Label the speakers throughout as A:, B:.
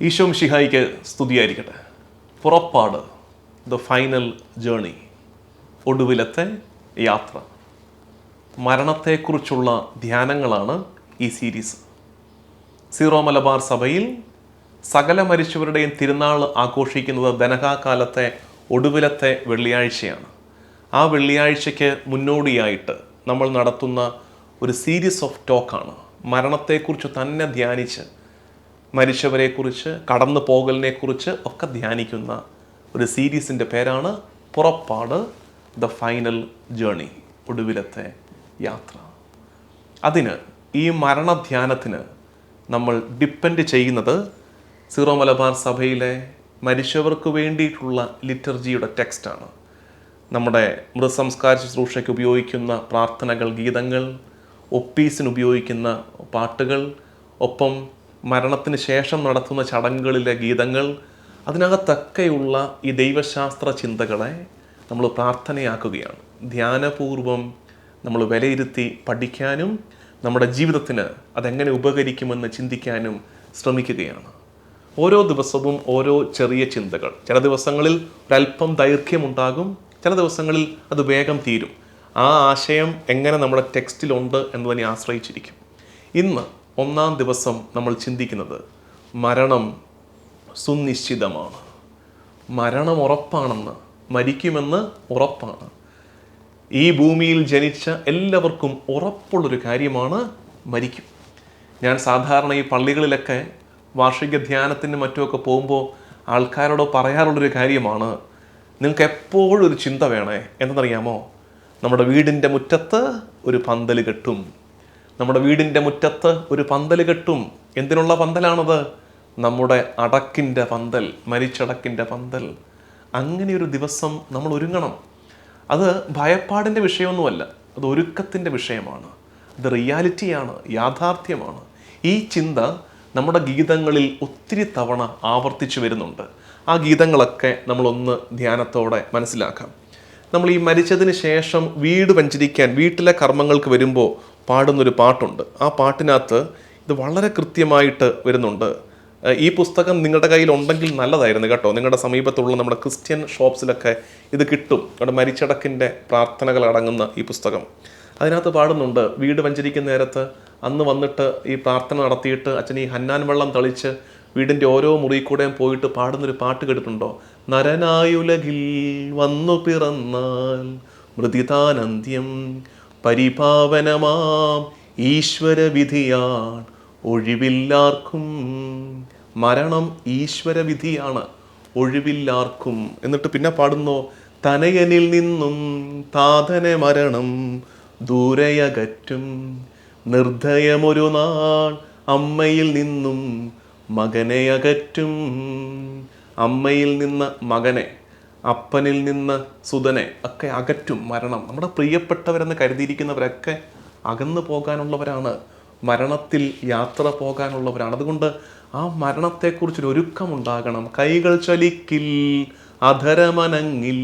A: ഈശോ ഷിഹായിക്ക് സ്തുതിയായിരിക്കട്ടെ. പുറപ്പാട് the final journey ഒടുവിലത്തെ യാത്ര. മരണത്തെക്കുറിച്ചുള്ള ധ്യാനങ്ങളാണ് ഈ സീരീസ് സീറോ മലബാർ സഭയിൽ സകല മരിച്ചവരുടെയും തിരുനാൾ ആഘോഷിക്കുന്നത് ധനകാലത്തെ ഒടുവിലത്തെ വെള്ളിയാഴ്ചയാണ്. ആ വെള്ളിയാഴ്ചയ്ക്ക് മുന്നോടിയായിട്ട് നമ്മൾ നടത്തുന്ന ഒരു സീരീസ് ഓഫ് ടോക്കാണ് മരണത്തെക്കുറിച്ച് തന്നെ ധ്യാനിച്ച് മരിച്ചവരെക്കുറിച്ച് കടന്നു പോകലിനെക്കുറിച്ച് ഒക്കെ ധ്യാനിക്കുന്ന ഒരു സീരീസിന്റെ പേരാണ് പുറപ്പാട് ദ ഫൈനൽ ജേണി ഒടുവിലത്തെ യാത്ര. അതിന് ഈ മരണധ്യാനത്തിന് നമ്മൾ ഡിപ്പെൻഡ് ചെയ്യുന്നത് സീറോ മലബാർ സഭയിലെ മരിച്ചവർക്ക് വേണ്ടിയിട്ടുള്ള ലിറ്റർജിയുടെ ടെക്സ്റ്റാണ്. നമ്മുടെ മൃതസംസ്കാര ശുശ്രൂഷയ്ക്ക് ഉപയോഗിക്കുന്ന പ്രാർത്ഥനകൾ ഗീതങ്ങൾ ഒപ്പീസിന് ഉപയോഗിക്കുന്ന പാട്ടുകൾ ഒപ്പം മരണത്തിന് ശേഷം നടത്തുന്ന ചടങ്ങുകളിലെ ഗീതങ്ങൾ അതിനകത്തൊക്കെയുള്ള ഈ ദൈവശാസ്ത്ര ചിന്തകളെ നമ്മൾ പ്രാർത്ഥനയാക്കുകയാണ്. ധ്യാനപൂർവം നമ്മൾ വിലയിരുത്തി പഠിക്കാനും നമ്മുടെ ജീവിതത്തിന് അതെങ്ങനെ ഉപകരിക്കുമെന്ന് ചിന്തിക്കാനും ശ്രമിക്കുകയാണ്. ഓരോ ദിവസവും ഓരോ ചെറിയ ചിന്തകൾ. ചില ദിവസങ്ങളിൽ ഒരല്പം ദൈർഘ്യമുണ്ടാകും ചില ദിവസങ്ങളിൽ അത് വേഗം തീരും. ആ ആശയം എങ്ങനെ നമ്മുടെ ടെക്സ്റ്റിലുണ്ട് എന്നതിനെ ആശ്രയിച്ചിരിക്കും. ഇന്ന് ഒന്നാം ദിവസം നമ്മൾ ചിന്തിക്കുന്നത് മരണം സുനിശ്ചിതമാണ്. മരണം ഉറപ്പാണെന്ന് മരിക്കുമെന്ന് ഉറപ്പാണ്. ഈ ഭൂമിയിൽ ജനിച്ച എല്ലാവർക്കും ഉറപ്പുള്ളൊരു കാര്യമാണ് മരിക്കും. ഞാൻ സാധാരണ ഈ പള്ളികളിലൊക്കെ വാർഷിക ധ്യാനത്തിന് മറ്റുമൊക്കെ പോകുമ്പോൾ ആൾക്കാരോട് പറയാറുള്ളൊരു കാര്യമാണ് നിങ്ങൾക്ക് എപ്പോഴും ഒരു ചിന്ത വേണേ? എന്തെന്നറിയാമോ നമ്മുടെ വീടിന്റെ മുറ്റത്ത് ഒരു പന്തൽ കെട്ടും. നമ്മുടെ വീടിന്റെ മുറ്റത്ത് ഒരു പന്തൽ കെട്ടും. എന്തിനുള്ള പന്തലാണത്? നമ്മുടെ അടക്കിന്റെ പന്തൽ മരിച്ചടക്കിന്റെ പന്തൽ. അങ്ങനെ ഒരു ദിവസം നമ്മൾ ഒരുങ്ങണം. അത് ഭയപ്പാടിന്റെ വിഷയമൊന്നുമല്ല. അത് ഒരുക്കത്തിന്റെ വിഷയമാണ്. അത് റിയാലിറ്റിയാണ് യാഥാർത്ഥ്യമാണ്. ഈ ചിന്ത നമ്മുടെ ഗീതങ്ങളിൽ ഒത്തിരി തവണ ആവർത്തിച്ചു വരുന്നുണ്ട്. ആ ഗീതങ്ങളൊക്കെ നമ്മളൊന്ന് ധ്യാനത്തോടെ മനസ്സിലാക്കാം. നമ്മൾ ഈ മരിച്ചതിന് ശേഷം വീട് വഞ്ചരിക്കാൻ വീട്ടിലെ കർമ്മങ്ങൾക്ക് വരുമ്പോൾ പാടുന്നൊരു പാട്ടുണ്ട്. ആ പാട്ടിനകത്ത് ഇത് വളരെ കൃത്യമായിട്ട് വരുന്നുണ്ട്. ഈ പുസ്തകം നിങ്ങളുടെ കയ്യിൽ ഉണ്ടെങ്കിൽ നല്ലതായിരുന്നു കേട്ടോ. നിങ്ങളുടെ സമീപത്തുള്ള നമ്മുടെ ക്രിസ്ത്യൻ ഷോപ്സിലൊക്കെ ഇത് കിട്ടും. നമ്മുടെ മരിച്ചടക്കിന്റെ പ്രാർത്ഥനകൾ അടങ്ങുന്ന ഈ പുസ്തകം. അതിനകത്ത് പാടുന്നുണ്ട് വീട് വഞ്ചരിക്കുന്ന നേരത്ത് അന്ന് വന്നിട്ട് ഈ പ്രാർത്ഥന നടത്തിയിട്ട് അച്ഛൻ ഈ ഹന്നാൻ വെള്ളം തളിച്ച് വീടിന്റെ ഓരോ മുറി കൂടെയും പോയിട്ട് പാടുന്നൊരു പാട്ട് കേട്ടിട്ടുണ്ടോ? നരനായുലകിൽ വന്നു പിറന്നാൽ മൃതിതാനന്ത്യം പരിപാവനമാം ഈശ്വരവിധിയാൻ ഒഴിവില്ലാർക്കും മരണം ഈശ്വരവിധിയാണ്. ഒഴിവില്ലാർക്കും. എന്നിട്ട് പിന്നെ പാടുന്നു തനയനിൽ നിന്നും താതനെ മരണം ദൂരയകറ്റും. നിർദ്ധയമൊരു നാൾ അമ്മയിൽ നിന്നും മകനെ അകറ്റും. അമ്മയിൽ നിന്ന് മകനെ അപ്പനിൽ നിന്ന് സുതനെ ഒക്കെ അകറ്റും മരണം. നമ്മുടെ പ്രിയപ്പെട്ടവരെന്ന് കരുതിയിരിക്കുന്നവരൊക്കെ അകന്നു പോകാനുള്ളവരാണ്. മരണത്തിൽ യാത്ര പോകാനുള്ളവരാണ്. അതുകൊണ്ട് ആ മരണത്തെക്കുറിച്ചൊരു ഒരുക്കമുണ്ടാകണം. കൈകൾ ചലിക്കിൽ അധരമനങ്ങിൽ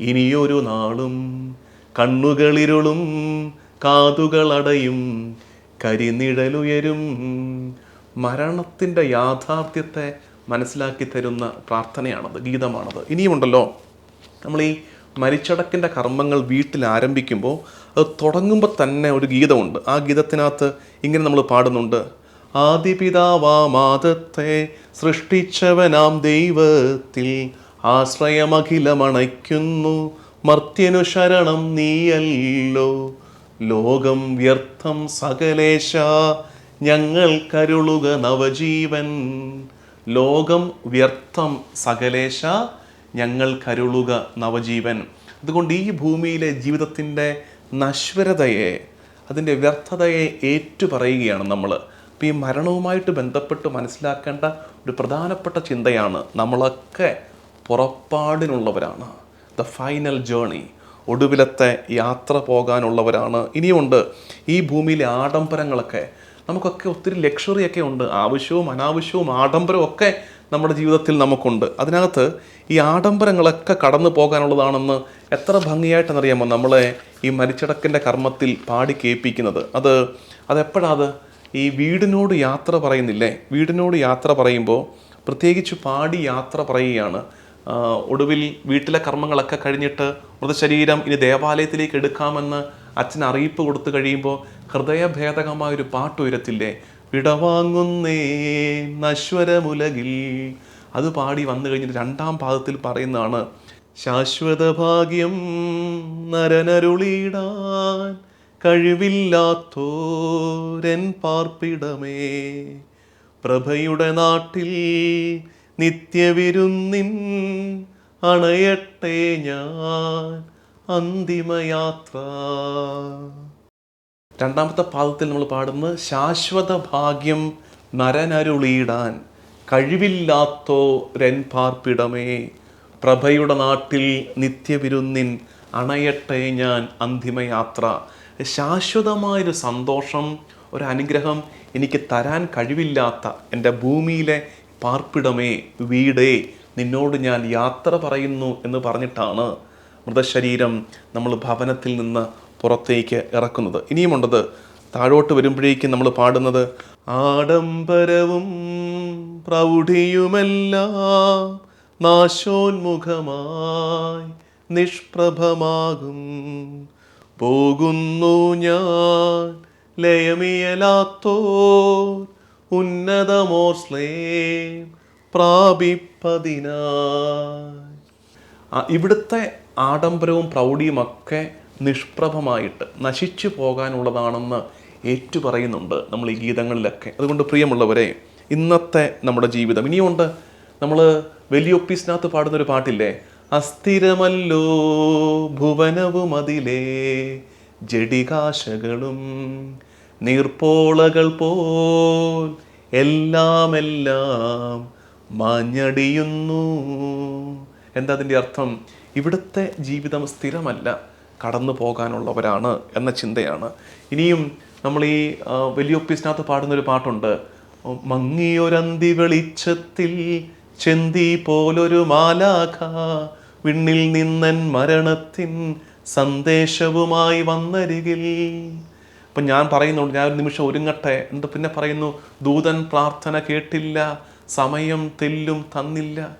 A: ഇനിയൊരു നാളും കണ്ണുകളിരുളും കാതുകളടയും കരിനിഴലുയരും. മരണത്തിന്റെ യാഥാർത്ഥ്യത്തെ മനസ്സിലാക്കി തരുന്ന പ്രാർത്ഥനയാണത് ഗീതമാണത്. ഇനിയുമുണ്ടല്ലോ നമ്മൾ ഈ മരിച്ചടക്കിന്റെ കർമ്മങ്ങൾ വീട്ടിൽ ആരംഭിക്കുമ്പോൾ അത് തുടങ്ങുമ്പോൾ തന്നെ ഒരു ഗീതമുണ്ട്. ആ ഗീതത്തിനകത്ത് ഇങ്ങനെ നമ്മൾ പാടുന്നുണ്ട്. ആദിപിതാവാമാദത്തെ സൃഷ്ടിച്ചവനാം ദൈവത്തിൽ ആശ്രയമഖിലമണയ്ക്കുന്നു. മർത്യനു ശരണം നീയല്ലോ. ലോകം വ്യർത്ഥം സകലേശ ഞങ്ങൾ കരുളുക നവജീവൻ. ലോകം വ്യർത്ഥം സകലേശ ഞങ്ങൾ കരുളുക നവജീവൻ. അതുകൊണ്ട് ഈ ഭൂമിയിലെ ജീവിതത്തിന്റെ നശ്വരതയെ അതിന്റെ വ്യർത്ഥതയെ ഏറ്റുപറയുകയാണ് നമ്മൾ അപ്പോൾ ഈ മരണവുമായിട്ട് ബന്ധപ്പെട്ട് മനസ്സിലാക്കേണ്ട ഒരു പ്രധാനപ്പെട്ട ചിന്തയാണ് നമ്മളൊക്കെ പുറപ്പാടിനുള്ളവരാണ്. ദ ഫൈനൽ ജേണി ഒടുവിലത്തെ യാത്ര പോകാനുള്ളവരാണ്. ഇനിയുമുണ്ട് ഈ ഭൂമിയിലെ ആഡംബരങ്ങളൊക്കെ നമുക്കൊക്കെ ഒത്തിരി ലക്ഷറി ഒക്കെ ഉണ്ട്. ആവശ്യവും അനാവശ്യവും ആഡംബരവും ഒക്കെ നമ്മുടെ ജീവിതത്തിൽ നമുക്കുണ്ട്. അതിനകത്ത് ഈ ആഡംബരങ്ങളൊക്കെ കടന്നു പോകാനുള്ളതാണെന്ന് എത്ര ഭംഗിയായിട്ടെന്നറിയാമോ? നമ്മളെ ഈ മരിച്ചടക്കിന്റെ കർമ്മത്തിൽ പാടി കേൾപ്പിക്കുന്നത്. അത് അതെപ്പോഴാത് ഈ വീടിനോട് യാത്ര പറയുന്നില്ലേ? വീടിനോട് യാത്ര പറയുമ്പോൾ പ്രത്യേകിച്ച് പാടി യാത്ര പറയുകയാണ്. ഒടുവിൽ വീട്ടിലെ കർമ്മങ്ങളൊക്കെ കഴിഞ്ഞിട്ട് മൃതശരീരം ഇനി ദേവാലയത്തിലേക്ക് എടുക്കാമെന്ന് അച്ഛൻ അറിയിപ്പ് കൊടുത്തു കഴിയുമ്പോൾ ഹൃദയഭേദകമായ പാട്ടുയരത്തിന്റെ വിടവാങ്ങുന്നേ നശ്വരമുലകിൽ. അത് പാടി വന്നു കഴിഞ്ഞിട്ട് രണ്ടാം പാദത്തിൽ പറയുന്നതാണ് ശാശ്വത ഭാഗ്യം നരനരുളിയിടാൻ കഴിവില്ലാത്തോരൻ പാർപ്പിടമേ. പ്രഭയുടെ നാട്ടിൽ നിത്യവിരുന്നിൻ അണയട്ടെ ഞാൻ അന്തിമയാത്ര. രണ്ടാമത്തെ പാദത്തിൽ നമ്മൾ പാടുന്നത് ശാശ്വത ഭാഗ്യം നരനരുളിയിടാൻ കഴിവില്ലാത്തോരൻ പാർപ്പിടമേ പ്രഭയുടെ നാട്ടിൽ നിത്യവിരുന്നിൻ അണയട്ടെ ഞാൻ അന്തിമയാത്ര. ശാശ്വതമായൊരു സന്തോഷം ഒരു അനുഗ്രഹം എനിക്ക് തരാൻ കഴിവില്ലാത്ത എന്റെ ഭൂമിയിലെ പാർപ്പിടമേ വീടേ നിന്നോട് ഞാൻ യാത്ര പറയുന്നു എന്ന് പറഞ്ഞിട്ടാണ് മൃതശരീരം നമ്മൾ ഭവനത്തിൽ നിന്ന് പുറത്തേക്ക് ഇറക്കുന്നത്. ഇനിയുമുണ്ടത് താഴോട്ട് വരുമ്പോഴേക്കും നമ്മൾ പാടുന്നത് ആഡംബരവും പ്രൗഢിയുമെല്ലാം നാശോന്മുഖമായി നിഷ്പ്രഭമാകും. പോകുന്നു ഞാൻ ലയമിയലാത്തോ ഉന്നതമോ സ്ലേം പ്രാപിപ്പതിനായി. ആ, ഇവിടുത്തെ ആഡംബരവും പ്രൗഢിയുമൊക്കെ നിഷ്പ്രഭമായിട്ട് നശിച്ചു പോകാനുള്ളതാണെന്ന് ഏറ്റുപറയുന്നുണ്ട് നമ്മൾ ഈ ഗീതങ്ങളിലൊക്കെ. അതുകൊണ്ട് പ്രിയമുള്ളവരെ ഇന്നത്തെ നമ്മുടെ ജീവിതം. ഇനിയുണ്ട് നമ്മൾ വലിയ ഒപ്പീസിനകത്ത് പാടുന്നൊരു പാട്ടില്ലേ? അസ്ഥിരമല്ലോ ഭുവനവും അതിലേ ജഡികാശകളും നീർപ്പോളകൾ പോൽ എല്ലാം എല്ലാം മാഞ്ഞടിയുന്നു. എന്താ അതിന്റെ അർത്ഥം? ഇവിടുത്തെ ജീവിതം സ്ഥിരമല്ല. കടന്നു പോകാനുള്ളവരാണ് എന്ന ചിന്തയാണ്. ഇനിയും നമ്മൾ ഈ ആ, വലിയ ഒപ്പീസിനകത്ത് പാടുന്നൊരു പാട്ടുണ്ട്. മങ്ങിയൊരന്തി വെളിച്ചത്തിൽ ചെന്തി പോലൊരു മാലാഖ വിണ്ണിൽ നിന്നൻ മരണത്തിൻ സന്ദേശവുമായി വന്നരികിൽ. അപ്പം ഞാൻ പറയുന്നുണ്ട് ഞാൻ ഒരു നിമിഷം ഒരുങ്ങട്ടെ. എന്നിട്ട് പിന്നെ പറയുന്നു? ദൂതൻ പ്രാർത്ഥന കേട്ടില്ല സമയം തെല്ലും തന്നില്ല.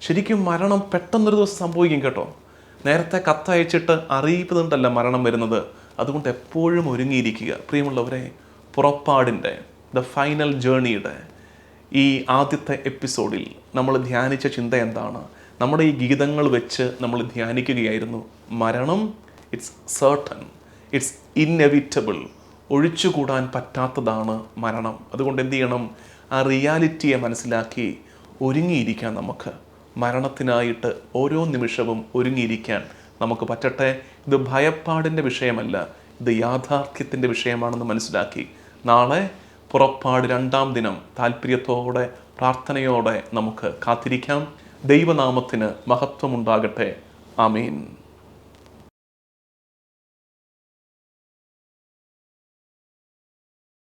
A: ശരിക്കും മരണം പെട്ടെന്നൊരു ദിവസം സംഭവിക്കും കേട്ടോ. നേരത്തെ കത്തയച്ചിട്ട് അറിയിപ്പതുകൊണ്ടല്ല മരണം വരുന്നത്. അതുകൊണ്ട് എപ്പോഴും ഒരുങ്ങിയിരിക്കുക. പ്രിയമുള്ളവരെ പുറപ്പാടിന്റെ ദ ഫൈനൽ ജേണിയുടെ ഈ ആദ്യത്തെ എപ്പിസോഡിൽ നമ്മൾ ധ്യാനിച്ച ചിന്ത എന്താണ്? നമ്മുടെ ഈ ഗീതങ്ങൾ വെച്ച് നമ്മൾ ധ്യാനിക്കുകയായിരുന്നു. മരണം ഇറ്റ്സ് സേർട്ടൺ ഇറ്റ്സ് ഇന്നെവിറ്റബിൾ ഒഴിച്ചുകൂടാൻ പറ്റാത്തതാണ് മരണം. അതുകൊണ്ട് എന്ത് ചെയ്യണം? ആ റിയാലിറ്റിയെ മനസ്സിലാക്കി ഒരുങ്ങിയിരിക്കാം നമുക്ക്. മരണത്തിനായിട്ട് ഓരോ നിമിഷവും ഒരുങ്ങിയിരിക്കാൻ നമുക്ക് പറ്റട്ടെ? ഇത് ഭയപ്പാടിന്റെ വിഷയമല്ല. ഇത് യാഥാർത്ഥ്യത്തിന്റെ വിഷയമാണെന്ന് മനസ്സിലാക്കി. നാളെ പുറപ്പാട് രണ്ടാം ദിനം. താല്പര്യത്തോടെ പ്രാർത്ഥനയോടെ നമുക്ക് കാത്തിരിക്കാം. ദൈവനാമത്തിന് മഹത്വമുണ്ടാകട്ടെ. ആമീൻ.